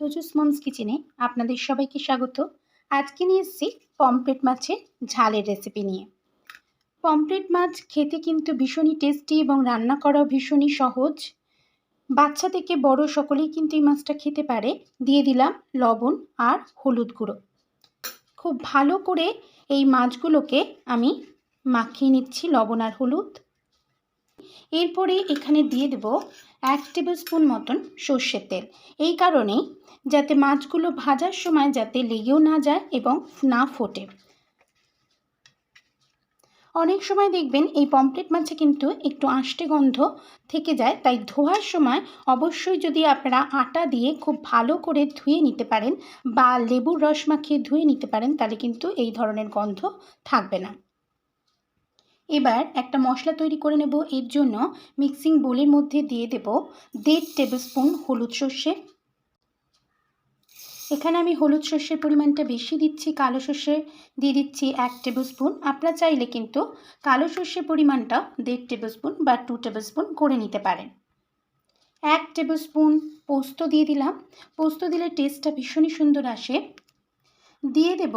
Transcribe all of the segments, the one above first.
তোজুস moms কিচেনে আপনাদের সবাইকে স্বাগত। আজকে নিয়ে এসেছি পমফ্রেট মাছের ঝালের রেসিপি নিয়ে। পমফ্রেট মাছ খেতে কিন্তু ভীষণই টেস্টি এবং রান্না করাও ভীষণই সহজ। বাচ্চা থেকে বড় সকলেই কিন্তু এই মাছটা খেতে পারে। দিয়ে দিলাম লবণ আর হলুদ গুঁড়ো। খুব ভালো করে এই মাছগুলোকে আমি মাখিয়ে নিচ্ছি লবণ আর হলুদ। এরপরে এখানে দিয়ে দেব এক টেবিল স্পুন মতন সর্ষের তেল। এই কারণেই যাতে মাছগুলো ভাজার সময় যাতে লেগেও না যায় এবং না ফোটে। অনেক সময় দেখবেন এই পমপ্লেট মাছে কিন্তু একটু আষ্টে গন্ধ থেকে যায়, তাই ধোয়ার সময় অবশ্যই যদি আপনারা আটা দিয়ে খুব ভালো করে ধুয়ে নিতে পারেন বা লেবুর রস মাখিয়ে ধুয়ে নিতে পারেন, তাহলে কিন্তু এই ধরনের গন্ধ থাকবে না। এবার একটা মশলা তৈরি করে নেব। এর জন্য মিক্সিং বোলের মধ্যে দিয়ে দেব দেড় টেবিল স্পুন হলুদ সর্ষে। এখানে আমি হলুদ সর্ষের পরিমাণটা বেশি দিচ্ছি, কালো সর্ষে দিয়ে দিচ্ছি এক টেবিল স্পুন আপনারা চাইলে কিন্তু কালো সর্ষের পরিমাণটা দেড় টেবিল স্পুন বা টু টেবিল স্পুন করে নিতে পারেন। এক টেবিল স্পুন পোস্ত দিয়ে দিলাম। পোস্ত দিলে টেস্টটা ভীষণই সুন্দর আসে। দিয়ে দেব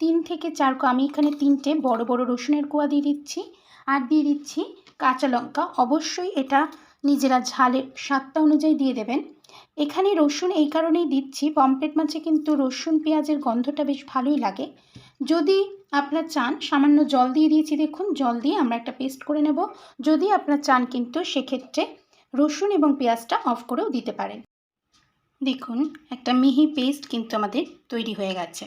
তিন থেকে চার আমি এখানে তিনটে, বড় বড় রসুনের কোয়া দিয়ে দিচ্ছি আর দিয়ে দিচ্ছি কাঁচা লঙ্কা। অবশ্যই এটা নিজেরা ঝালের স্বাদটা অনুযায়ী দিয়ে দেবেন। এখানে রসুন এই কারণেই দিচ্ছি পমপ্লেট মাছে কিন্তু রসুন পেঁয়াজের গন্ধটা বেশ ভালোই লাগে। যদি আপনার চান, সামান্য জল দিয়ে দিয়েছি, দেখুন, জল দিয়ে আমরা একটা পেস্ট করে নেব। যদি আপনার চান কিন্তু সেক্ষেত্রে রসুন এবং পেঁয়াজটা অফ করেও দিতে পারেন। দেখুন, একটা মিহি পেস্ট কিন্তু আমাদের তৈরি হয়ে গেছে।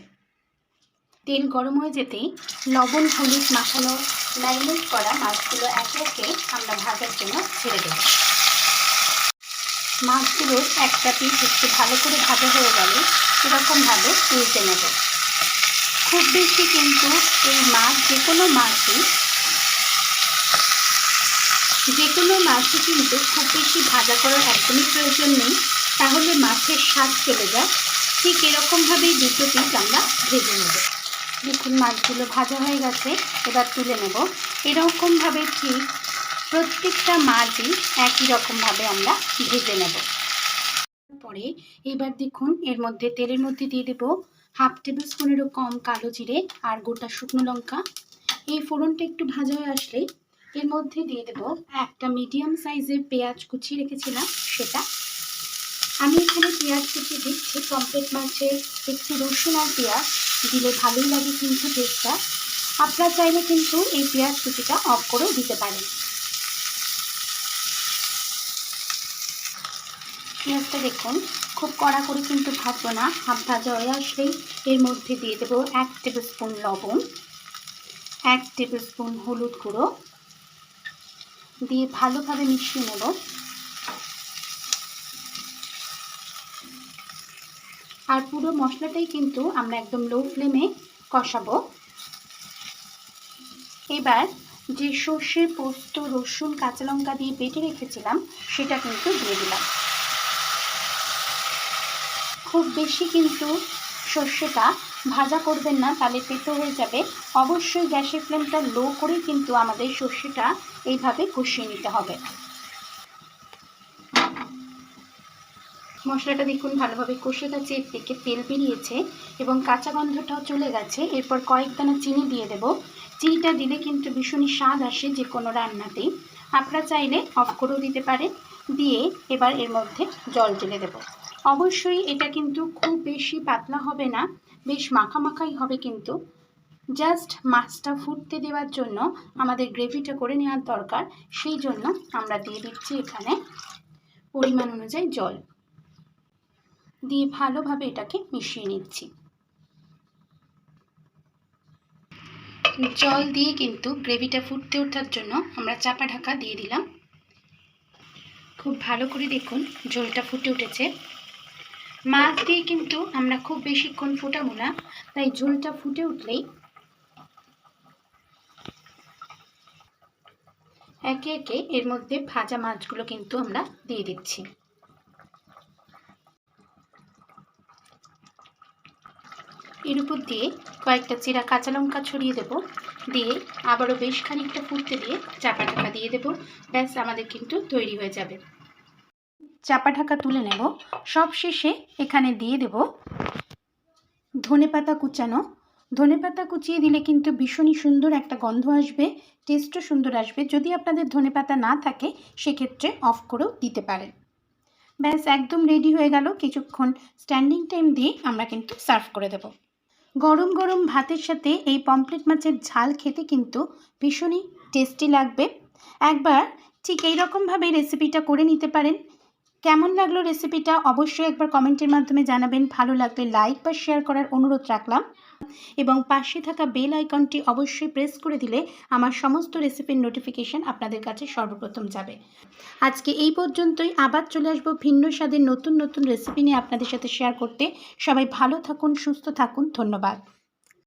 তেল গরম হয়ে যেতেই লবণ, হলুদ মাখানো, ম্যারিনেট করা মাছগুলো একে একে আমরা ভাজার জন্য ছেড়ে দেব। মাছগুলোর একটা পিস একটু ভালো করে ভাজা হয়ে গেলে এরকমভাবে উল্টে নেব। খুব বেশি কিন্তু এই মাছ যে কোনো মাছই যে কোনো মাছই কিন্তু খুব বেশি ভাজা করার একদমই প্রয়োজন নেই। তাহলে মাছের স্বাদ চলে যায়। ঠিক এরকমভাবেই দুটো পিস আমরা ভেজে নেব। দেখুন মাছগুলো ভাজা হয়ে গেছে, এবার তুলে নেব। এরকমভাবে ঠিক প্রত্যেকটা মাছই একই রকমভাবে আমরা ভেজে নেব। পরে এবার দেখুন এর মধ্যে তেলের মধ্যে দিয়ে দেব হাফ টেবিল স্পুনেরও কম কালো জিরে আর গোটা শুকনো লঙ্কা। এই ফোড়নটা একটু ভাজা হয়ে আসলে এর মধ্যে দিয়ে দেব একটা মিডিয়াম সাইজের পেঁয়াজ কুচি রেখেছিলাম, সেটা আমি এখানে পেঁয়াজ কুচি দিচ্ছি পমপ্লেট মাছের একটু রসুন আর পেঁয়াজ, দিলে ভালোই লাগে কিন্তু টেস্টটা আপনারা চাইলে কিন্তু এই পেঁয়াজ কুচিটা অফ করেও দিতে পারেন। পেঁয়াজটা দেখুন, খুব কড়া করে কিন্তু ভাজবো না হাফ ভাজা হয়ে আসলেই এর মধ্যে দিয়ে দেবো এক টেবিল স্পুন লবণ, এক টেবিল স্পুন হলুদ গুঁড়ো। দিয়ে ভালোভাবে মিশিয়ে নেব। আর পুরো মশলাটাই কিন্তু আমরা একদম লো ফ্লেমে কষাবো। এবার যে সর্ষে পোস্ত, রসুন, কাঁচা লঙ্কা দিয়ে বেটে রেখেছিলাম, সেটা কিন্তু দিয়ে দিলাম। খুব বেশি কিন্তু সর্ষেটা ভাজা করবেন না, তাহলে পেতো হয়ে যাবে। অবশ্যই গ্যাসের ফ্লেমটা লো করেই কিন্তু আমাদের সর্ষেটা এইভাবে কষিয়ে নিতে হবে। মশলাটা দেখুন ভালোভাবে কষে গেছে, এর থেকে তেল বেরিয়েছে এবং কাঁচা গন্ধটাও চলে গেছে। এরপর কয়েক দানা চিনি দিয়ে দেব। চিনিটা দিলে কিন্তু ভীষণই স্বাদ আসে যে কোনো রান্নাতেই আপনারা চাইলে অফ করেও দিতে পারেন। দিয়ে এবার এর মধ্যে জল ঢেলে দেব। অবশ্যই এটা কিন্তু খুব বেশি পাতলা হবে না, বেশ মাখামাখাই হবে কিন্তু। জাস্ট মাছটা ফুটতে দেওয়ার জন্য আমাদের গ্রেভিটা করে নেওয়ার দরকার, সেই জন্য আমরা দিয়ে দিচ্ছি এখানে পরিমাণ অনুযায়ী জল। দিয়ে ভালোভাবে এটাকে মিশিয়ে নিচ্ছি। জল দিয়ে কিন্তু গ্রেভিটা ফুটতে ওঠার জন্য আমরা চাপা ঢাকা দিয়ে দিলাম। খুব ভালো করে দেখুন ঝোলটা ফুটে উঠেছে। মাছ দিয়ে কিন্তু আমরা খুব বেশিক্ষণ ফোটাবো না, তাই ঝোলটা ফুটে উঠলেই একে একে এর মধ্যে ভাজা মাছগুলো কিন্তু আমরা দিয়ে দিচ্ছি। এর উপর দিয়ে কয়েকটা চিরা কাঁচা লঙ্কা ছড়িয়ে দেব। দিয়ে আবারও বেশ খানিকটা ফুটতে দিয়ে চাপা ঢাকা দিয়ে দেব। ব্যাস, আমাদের কিন্তু তৈরি হয়ে যাবে। চাপা ঢাকা তুলে নেব। সব শেষে এখানে দিয়ে দেব ধনেপাতা কুচানো। ধনেপাতা কুচিয়ে দিলে কিন্তু ভীষণই সুন্দর একটা গন্ধ আসবে টেস্টও সুন্দর আসবে। যদি আপনাদের ধনেপাতা না থাকে, সেক্ষেত্রে অফ করেও দিতে পারেন। ব্যাস, একদম রেডি হয়ে গেল। কিছুক্ষণ স্ট্যান্ডিং টাইম দিয়ে আমরা কিন্তু সার্ভ করে দেব। গরম গরম ভাতের সাথে এই পমপ্লেট মাছের ঝাল খেতে কিন্তু ভীষণই টেস্টি লাগবে। একবার ঠিক এই রকমভাবে রেসিপিটা করে নিতে পারেন। কেমন লাগল রেসিপিটা অবশ্যই একবার কমেন্টের মাধ্যমে জানাবেন। ভালো লাগলে লাইক বা শেয়ার করার অনুরোধ রাখলাম। এবং পাশে থাকা বেল আইকনটি অবশ্যই প্রেস করে দিলে আমার সমস্ত রেসিপির নোটিফিকেশান আপনাদের কাছে সর্বপ্রথম যাবে। আজকে এই পর্যন্তই। আবার চলে আসব ভিন্ন স্বাদের নতুন নতুন রেসিপি নিয়ে আপনাদের সাথে শেয়ার করতে। সবাই ভালো থাকুন, সুস্থ থাকুন। ধন্যবাদ।